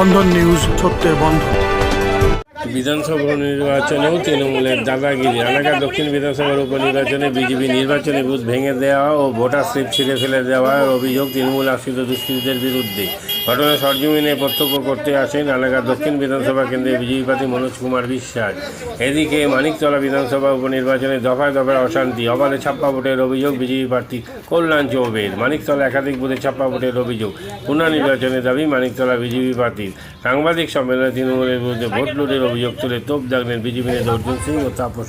বন্ধন news সত্যের বন্ধন। বিধানসভা নির্বাচনেও তৃণমূলের দাদাগিরি এলাকা দক্ষিণ বিধানসভার উপনির্বাচনে বিজেপি নির্বাচনী বুথ ভেঙে দেওয়া ও ভোটার স্লিপ ছিঁড়ে ফেলে দেওয়ার অভিযোগ তৃণমূল আশ্রিত দুষ্কৃতীদের বিরুদ্ধে। ঘটনা সরজমিনে প্রত্যক্ষ করতে আসেন এলাকার দক্ষিণ বিধানসভা কেন্দ্রে বিজেপি প্রার্থী মনোজ কুমার বিশ্বাস। এদিকে মানিকতলা বিধানসভা উপনির্বাচনে দফায় দফায় অশান্তি, অবাধে ছাপ্পা ভোটের অভিযোগ বিজেপি প্রার্থী কল্যাণ চৌবের। মানিকতলা একাধিক বুথে ছাপ্পা ভোটের অভিযোগ পুনর্নির্বাচনের দাবি মানিকতলা বিজেপি প্রার্থীর। সাংবাদিক সম্মেলনে তৃণমূলের বিরুদ্ধে ভোট লুটের অভিযোগ তুলে তোপ দাগলেন বিজেপি নেতা অর্জুন সিং ও তাপস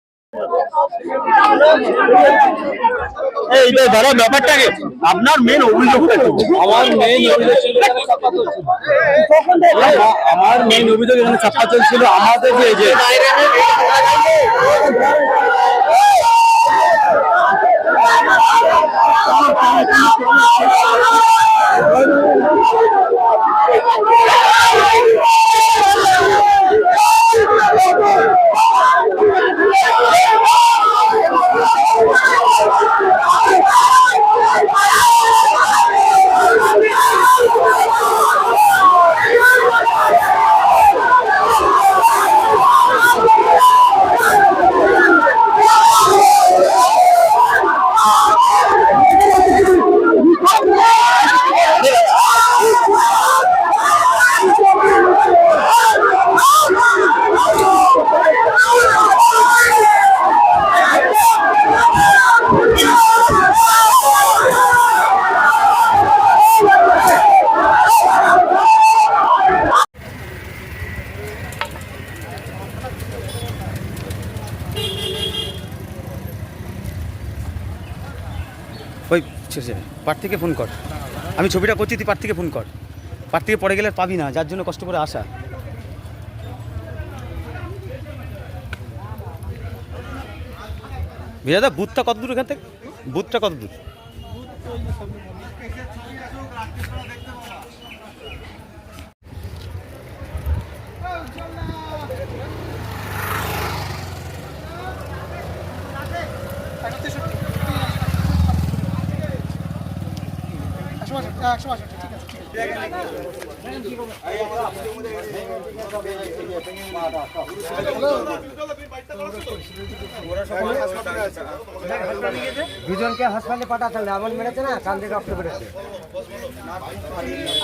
এই যে দাদা ব্যাপারটা কি? আপনার মেন অভিযোগ আমার মেইন অভিযোগ ছিল আমার মেন অভিযোগ এখানে চাপা চলছিল আমাদের যে যে ওই পার থেকে ফোন কর। আমি ছবিটা করছি, তুই পার থেকে ফোন কর। পার থেকে পড়ে গেলে পাবি না, যার জন্য কষ্ট করে আসা। বিরাদা বুথটা কত দূর এখান থেকে? বুথটা কত দূর দুজনকে হাসপাতালে পাঠাচ্ছিল এমন মেরেছে না? কান থেকে রক্ত বেরোচ্ছে।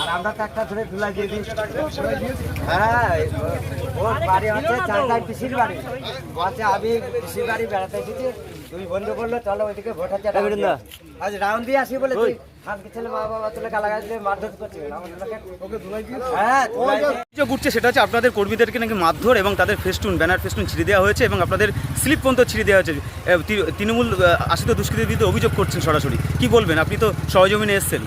আর আমরা তো একটা ধরে ধুলাই দিয়ে দিই হ্যাঁ ওর বাড়ি হচ্ছে চারটায় পিসির বাড়ি। বলছে আমি পিসির বাড়ি বেড়াতে এসেছি। তুমি বন্ধু বলল চলো ওইদিকে ভোট হচ্ছে round দিয়ে। আজ রাউন্ড দিয়ে আসি বলে তুই খানকে ছেলে মা বাবা তুলে গালাগাল দিয়ে মারধর করছে। ওকে ধুলাই দিয়ে? হ্যাঁ অভিযোগ উঠছে সেটা হচ্ছে আপনাদের কর্মীদেরকে নাকি মারধর এবং তাদের ফেস্টুন ব্যানার ফেস্টুন ছিঁড়ে দেওয়া হয়েছে এবং আপনাদের স্লিপ পর্যন্ত ছিঁড়ে দেওয়া হয়েছে। তৃণমূল আশ্রিত দুষ্কৃতির বিরুদ্ধে অভিযোগ করছেন সরাসরি। কি বলবেন? আপনি তো সহজমিনে এসছেন।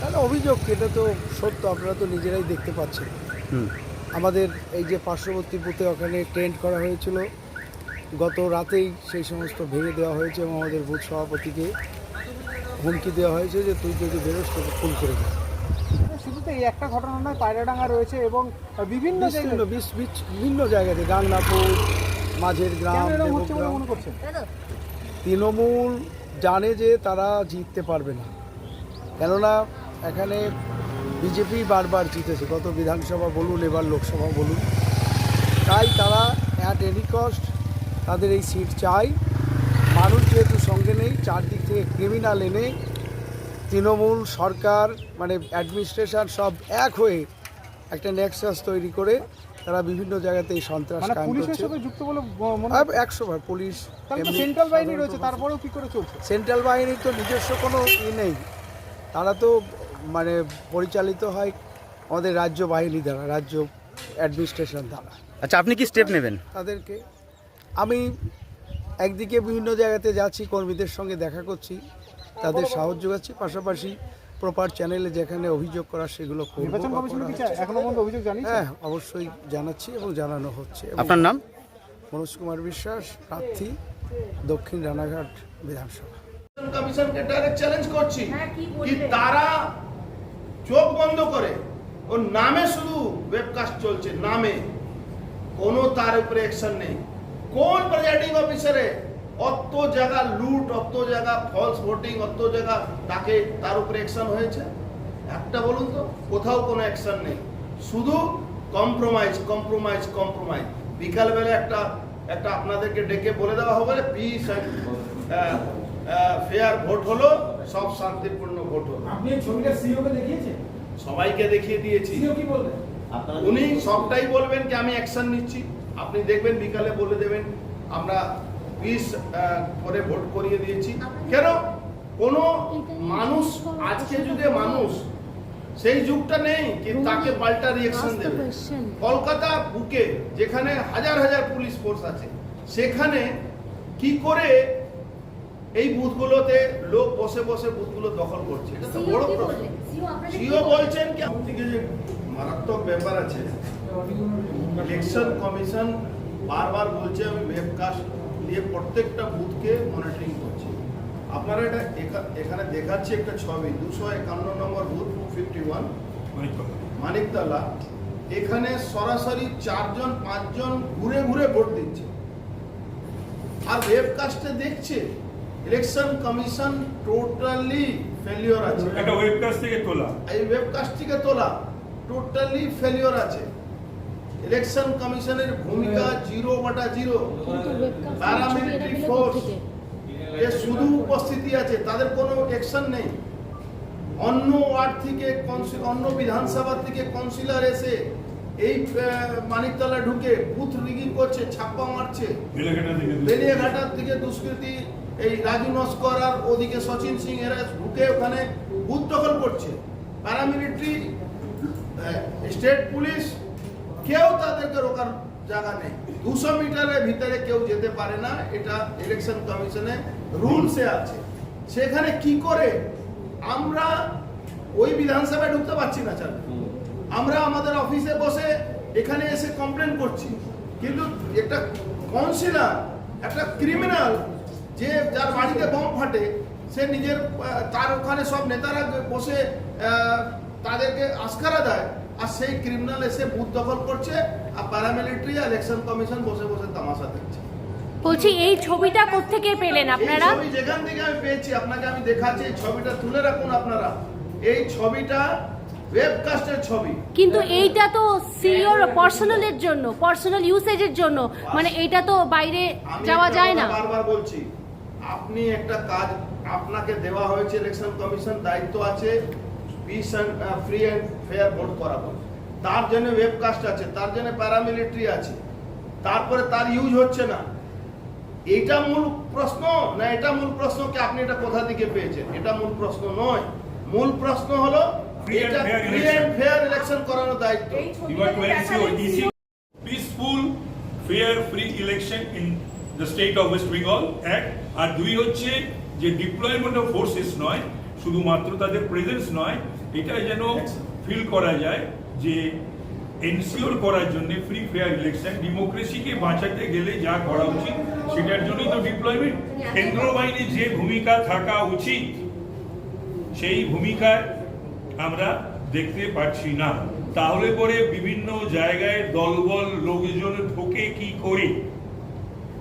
তাহলে অভিযোগ এটা তো সত্য আপনারা তো নিজেরাই দেখতে পাচ্ছেন। আমাদের এই যে পার্শ্ববর্তী বুথে ওখানে টেন্ট করা হয়েছিল। গত রাতেই সেই সমস্ত ভেঙে দেওয়া হয়েছে এবং আমাদের বুথ সভাপতিকে হুমকি দেওয়া হয়েছে যে তুই যদি বেরোস তোকে খুন করে দেবে। শুধু তো এই একটা ঘটনা নয় পায়রাডাঙ্গা রয়েছে এবং বিভিন্ন বিভিন্ন জায়গাতে গাংনাপুর মাঝের গ্রাম তৃণমূল জানে যে তারা জিততে পারবে না। কেননা এখানে বিজেপি বারবার জিতেছে গত বিধানসভা বলুন এবার লোকসভা বলুন। তাই তারা অ্যাট এনি কস্ট তাদের এই সিট চাই মানুষ যেহেতু সঙ্গে নেই চারদিক থেকে ক্রিমিনাল এনে তৃণমূল সরকার মানে অ্যাডমিনিস্ট্রেশন সব এক হয়ে একটা নেক্সাস তৈরি করে তারা বিভিন্ন জায়গাতে এই সন্ত্রাস মানে করছে সাথে যুক্ত বলে একশো বার পুলিশ সেন্ট্রাল বাহিনী রয়েছে তারপরেও কি করে চলছে? সেন্ট্রাল বাহিনীর তো নিজস্ব কোনো ই নেই। তারা তো মানে পরিচালিত হয় আমাদের রাজ্য বাহিনী দ্বারা রাজ্য অ্যাডমিনিস্ট্রেশন দ্বারা। আচ্ছা আপনি কি স্টেপ নেবেন? তাদেরকে আমি একদিকে বিভিন্ন জায়গাতে যাচ্ছি কর্মীদের সঙ্গে দেখা করছি তাদের সাহায্য যোগাচ্ছি পাশাপাশি প্রপার চ্যানেলে যেখানে অভিযোগ করা সেগুলো হ্যাঁ অবশ্যই জানাচ্ছি এবং জানানো হচ্ছে। আপনার নাম? মনোজ কুমার বিশ্বাস প্রার্থী দক্ষিণ রানাঘাট বিধানসভা। কমিশনকে ডাইরেক্ট চ্যালেঞ্জ করছি কি তারা চোখ বন্ধ করে ওর নামে শুধু ওয়েবকাস্ট চলছে নামে। কোনো তার উপরে অ্যাকশন নেই। কোন প্রেজাইডিং অফিসারে অত জায়গা লুট অত জায়গা ফলস ভোটিং অত জায়গা তাকে তার উপরে অ্যাকশন হয়েছে একটা বলুন তো কোথাও কোনো অ্যাকশন নেই শুধু কম্প্রোমাইজ কম্প্রোমাইজ কম্প্রোমাইজ বিকালবেলা একটা একটা আপনাদেরকে ডেকে বলে দেওয়া হবে পিস ফেয়ার ভোট হলো সব শান্তিপূর্ণ ভোট হলো আপনি ছবিটা সিওকে দেখিয়েছেন সবাইকে দেখিয়ে দিয়েছি সিও কি বললেন উনি সবটাই বলবেন কি আমি অ্যাকশন নিচ্ছি আপনি দেখবেন বিকালে বলে দেবেন আমরা পিস করে ভোট করিয়ে দিয়েছি। কেন? কোনো মানুষ আজকে যুগে মানুষ সেই যুগটা নেই কি তাকে পাল্টা রিয়েকশন দেবে। কলকাতা বুকে যেখানে হাজার হাজার পুলিশ ফোর্স আছে সেখানে কি করে এই বুথগুলোতে লোক বসে বসে বুথগুলো দখল করছে? এটা তো বড় প্রশ্ন। সিও বলছেন কি? যে মারাত্মক ব্যাপার আছে ইলেকশন কমিশন বারবার বলছে আমি ওয়েবকাস্ট দিয়ে প্রত্যেকটা বুথকে মনিটরিং করছি। আপনারা এটা এখানে দেখাচ্ছে একটা ছবি দুশো একান্ন নম্বর বুথ ফিফটি ওয়ান মানিকতলা। এখানে সরাসরি চারজন পাঁচজন ঘুরে ঘুরে ভোট দিচ্ছে। আর ওয়েবকাস্টে দেখছে ইলেকশন কমিশন টোটালি ফেলিওর আছে। একটা ওয়েবকাস্ট থেকে তোলা। এই ওয়েবকাস্ট থেকে তোলা টোটালি ফেলিওর আছে। ইলেকশন কমিশনের ভূমিকা জিরো বাটা জিরো। প্যারামিলিটারি ফোর্স এ শুধু উপস্থিতি আছে তাদের কোনো অ্যাকশন নেই। অন্য ওয়ার্ড থেকে অন্য বিধানসভা থেকে কাউন্সিলর এসে এই মানিকতলা ঢুকে বুথ রিগিং করছে ছাপ্পা মারছে। বেলিয়াঘাটার থেকে দুষ্কৃতী। এই রাজু নস্কর আর ওদিকে সচিন সিং এরা ঢুকে ওখানে বুথ দখল করছে। প্যারামিলিটারি স্টেট পুলিশ কেউ তাদেরকে রোকার জায়গা নেই। দুশো মিটারের ভিতরে কেউ যেতে পারে না। এটা ইলেকশন কমিশনে রুলসে আছে। সেখানে কি করে আমরা ওই বিধানসভায় ঢুকতে পারছি না চাল আমরা আমাদের অফিসে বসে এখানে এসে কমপ্লেন করছি। কিন্তু একটা কাউন্সিলর একটা ক্রিমিনাল যে যার বাড়িতে বম ফাটে সে নিজের তার ওখানে সব নেতারা বসে তাদেরকে আস্কারা দেয়। আর সেই ক্রিমিনাল এসে বুথ দখল করছে আর প্যারামিলিটারি ইলেকশন কমিশন বসে বসে তামাশা দেখছে। বলছি এই ছবিটা কোত্থেকে পেলেন আপনারা? ছবি যেখান থেকে আমি পেয়েছি আপনাকে আমি দেখাচ্ছি এই ছবিটা তুলে রাখুন আপনারা। এই ছবিটা ওয়েবকাস্টের ছবি। কিন্তু এইটা তো সিওর পার্সোনালের জন্য পার্সোনাল ইউসেজের জন্য। মানে এইটা তো বাইরে যাওয়া যায় না। বারবার বলছি আপনি একটা কাজ আপনাকে দেওয়া হয়েছে ইলেকশন কমিশন দায়িত্ব আছে peace and free and fair vote করাবো। তার জন্য ওয়েবকাস্ট আছে তার জন্য প্যারামিলিটারি আছে। তারপরে তার ইউজ হচ্ছে না। এটা মূল প্রশ্ন না এটা মূল প্রশ্ন কি আপনি এটা কোথা থেকে পেয়েছেন? এটা মূল প্রশ্ন নয়। মূল প্রশ্ন হলো এটা ফ্রি অ্যান্ড ফেয়ার ইলেকশন করানোর দায়িত্ব। election in the state of West Bengal Act. আর দুই হচ্ছে যে ডিপ্লয়মেন্ট অফ ফোর্সেস নয় শুধুমাত্র তাদের প্রেজেন্স নয় এটা যেন ফিল করা যায় যে এনসিওর করার জন্য ফ্রি ফেয়ার ইলেকশন ডেমোক্রেসিকে বাঁচাতে গেলে যা করা উচিত, সেটার জন্যই তো ডিপ্লয়মেন্ট কেন্দ্র বাহিনীর যে ভূমিকা থাকা উচিত, সেই ভূমিকায় আমরা দেখতে পাচ্ছি না। তাহলে পরে বিভিন্ন জায়গায় দলবল, লোকজন ঢোকে কি করে?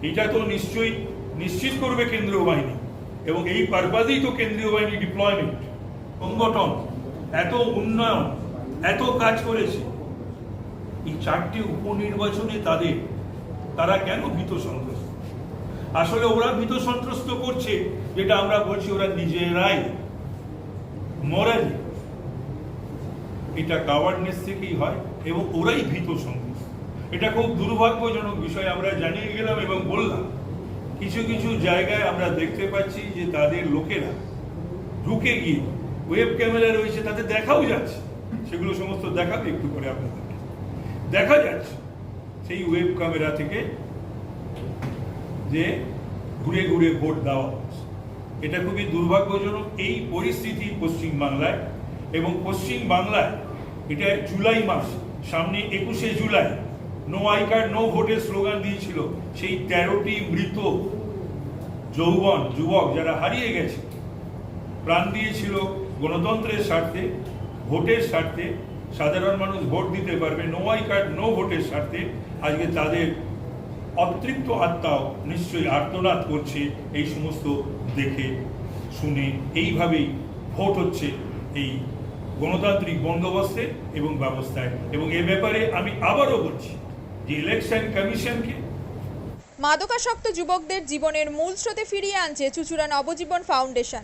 এটা তো নিশ্চয়ই নিশ্চিত করবে কেন্দ্রীয় বাহিনী। এবং এই পারপাজেই তো কেন্দ্রীয় বাহিনী ডিপ্লয়মেন্ট সংগঠন। এত উন্নয়ন, এত কাজ করেছে। এই চারটি উপনির্বাচনে তাদের, তারা কেন ভীত সন্ত্রস্ত? আসলে ওরা ভীত সন্ত্রস্ত করছে, যেটা আমরা বলছি ওরা নিজেরাই মরাই এটা কাওয়ার্ডনেস থেকেই হয় এবং ওরাই ভীত সন্ত্রস্ত। এটা খুব দুর্ভাগ্যজনক বিষয়, আমরা জানিয়ে গেলাম এবং বললাম। কিছু কিছু জায়গায় আমরা দেখতে পাচ্ছি যে তাদের লোকেরা ঢুকে গিয়ে ওয়েব ক্যামেরা রয়েছে, তাতে দেখাও যাচ্ছে। সেগুলো সমস্ত দেখাবে একটু করে আপনাদেরকে। দেখা যাচ্ছে, সেই ওয়েব ক্যামেরা থেকে যে ঘুরে ঘুরে ভোট দেওয়া হচ্ছে। এটা খুবই দুর্ভাগ্যজনক। এই পরিস্থিতি পশ্চিম বাংলায় এবং পশ্চিম বাংলায় এটা জুলাই মাস, সামনে একুশে July no I card no ভোটের স্লোগান দিয়েছিল, সেই তেরোটি মৃত যৌবন, যুবক যারা হারিয়ে গেছে, প্রাণ দিয়েছিল গণতন্ত্রের স্বার্থে, ভোটের স্বার্থে, সাধারণ মানুষ ভোট দিতে পারবে নো আই কার্ড নো ভোটের স্বার্থে আজকে তাদের অতৃপ্ত আত্মাও নিশ্চয়ই আর্তনাদ করছে এই সমস্ত দেখে, শুনে, এইভাবেই ভোট হচ্ছে এই গণতান্ত্রিক বন্দোবস্তে এবং ব্যবস্থায়। এবং এ ব্যাপারে আমি আবারও বলছি যে ইলেকশন কমিশনকে মাদকাসক্ত যুবকদের জীবনের মূল স্রোতে ফিরিয়ে আনছে চুচুড়া নবজীবন ফাউন্ডেশন।